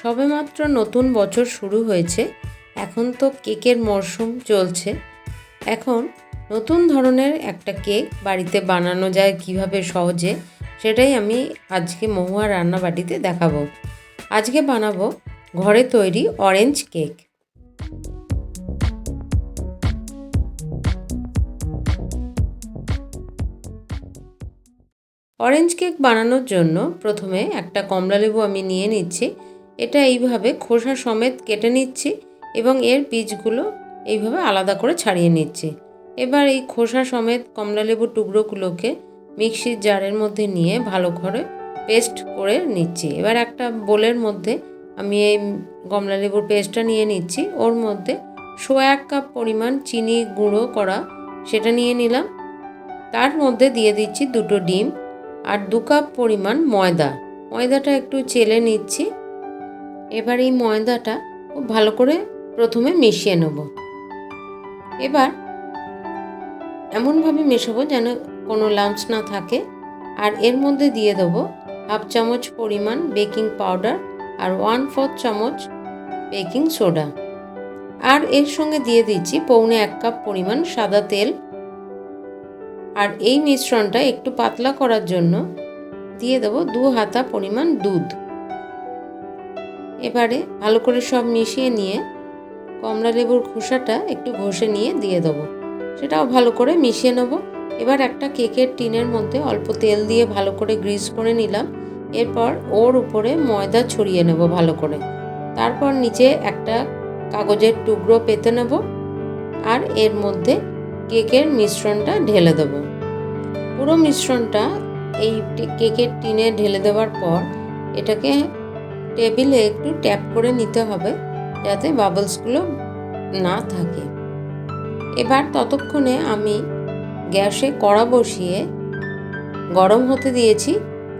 সবেমাত্র নতুন বছর শুরু হয়েছে, এখন তো কেকের মরশুম চলছে। এখন নতুন ধরনের একটা কেক বাড়িতে বানানো যায় কীভাবে সহজে, সেটাই আমি আজকে মহুয়া রান্নাবাটিতে দেখাবো। আজকে বানাবো ঘরে তৈরি অরেঞ্জ কেক। অরেঞ্জ কেক বানানোর জন্য প্রথমে একটা কমলালেবু আমি নিয়ে নিচ্ছি। এটা এইভাবে খোসা সমেত কেটে নিচ্ছি এবং এর বীজগুলো এইভাবে আলাদা করে ছাড়িয়ে নিচ্ছি। এবার এই খোসা সমেত কমলালেবুর টুকরোগুলোকে মিক্সির জারের মধ্যে নিয়ে ভালো করে পেস্ট করে নিচ্ছি। এবার একটা বোলের মধ্যে আমি এই কমলালেবুর পেস্টটা নিয়ে নিচ্ছি। ওর মধ্যে শো এক কাপ পরিমাণ চিনি গুঁড়ো করা সেটা নিয়ে নিলাম। তার মধ্যে দিয়ে দিচ্ছি দুটো ডিম আর দু কাপ পরিমাণ ময়দা। ময়দাটা একটু চেলে নিচ্ছি। এবার এই ময়দাটা খুব ভালো করে প্রথমে মিশিয়ে নেব। এবার এমনভাবে মেশাবো যেন কোনো লাম্পস না থাকে। আর এর মধ্যে দিয়ে দেবো হাফ চামচ পরিমাণ বেকিং পাউডার আর ওয়ান ফোর্থ চামচ বেকিং সোডা। আর এর সঙ্গে দিয়ে দিচ্ছি পৌনে এক কাপ পরিমাণ সাদা তেল। আর এই মিশ্রণটা একটু পাতলা করার জন্য দিয়ে দেবো দু হাতা পরিমাণ দুধ। এবারে ভালো করে সব মিশিয়ে নিয়ে কমলা লেবুর খোসাটা একটু ঘষে নিয়ে দিয়ে দেবো। সেটাও ভালো করে মিশিয়ে নেব। এবার একটা কেকের টিনের মধ্যে অল্প তেল দিয়ে ভালো করে গ্রিস করে নিলাম। এরপর ওর উপরে ময়দা ছড়িয়ে নেব ভালো করে। তারপর নিচে একটা কাগজের টুকরো পেতে নেব আর এর মধ্যে কেকের মিশ্রণটা ঢেলে দেব। পুরো মিশ্রণটা এই কেকের টিনে ঢেলে দেওয়ার পর এটাকে টেবিলে একটু ট্যাপ করে নিতে হবে যাতে বাবলসগুলো না থাকে। এবার ততক্ষণে আমি গ্যাসে কড়া বসিয়ে গরম হতে দিয়েছি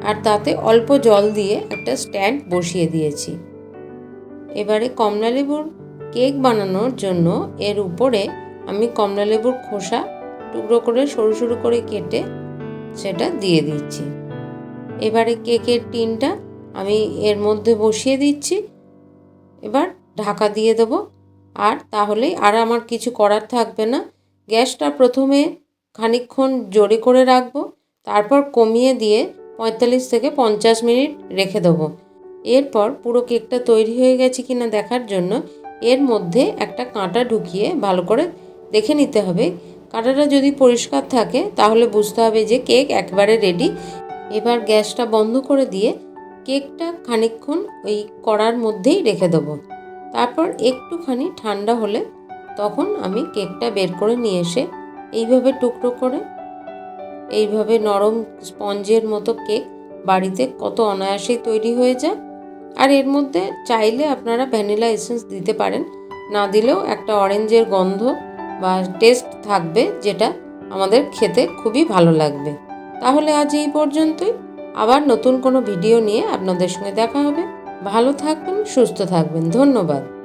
আর তাতে অল্প জল দিয়ে একটা স্ট্যান্ড বসিয়ে দিয়েছি। এবারে কমলালেবুর কেক বানানোর জন্য এর উপরে আমি কমলালেবুর খোসা টুকরো করে সরু সরু করে কেটে সেটা দিয়ে দিচ্ছি। এবারে কেকের টিনটা আমি এর মধ্যে বসিয়ে দিচ্ছি। এবার ঢাকা দিয়ে দেবো। আর তাহলেই আর আমার কিছু করার থাকবে না। গ্যাসটা প্রথমে খানিকক্ষণ জোরে করে রাখব। তারপর কমিয়ে দিয়ে পঁয়তাল্লিশ থেকে পঞ্চাশ মিনিট রেখে দেবো। এরপর পুরো কেকটা তৈরি হয়ে গেছে কি না দেখার জন্য এর মধ্যে একটা কাঁটা ঢুকিয়ে ভালো করে দেখে নিতে হবে। কাঁটাটা যদি পরিষ্কার থাকে তাহলে বুঝতে হবে যে কেক একবারে রেডি এবার গ্যাসটা বন্ধ করে দিয়ে কেকটা খানিকক্ষণ ওই কড়ার মধ্যেই রেখে দেবো। তারপর একটুখানি ঠান্ডা হলে তখন আমি কেকটা বের করে নিয়ে এসে এইভাবে টুকরো করে, এইভাবে নরম স্পঞ্জের মতো কেক বাড়িতে কত অনায়াসেই তৈরি হয়ে যায়। আর এর মধ্যে চাইলে আপনারা ভ্যানিলা এসেন্স দিতে পারেন, না দিলেও একটা অরেঞ্জের গন্ধ বা টেস্ট থাকবে যেটা আমাদের খেতে খুবই ভালো লাগবে। তাহলে আজ এই পর্যন্তই। আবার নতুন কোনো ভিডিও নিয়ে আপনাদের সঙ্গে দেখা হবে। ভালো থাকবেন সুস্থ থাকবেন। ধন্যবাদ।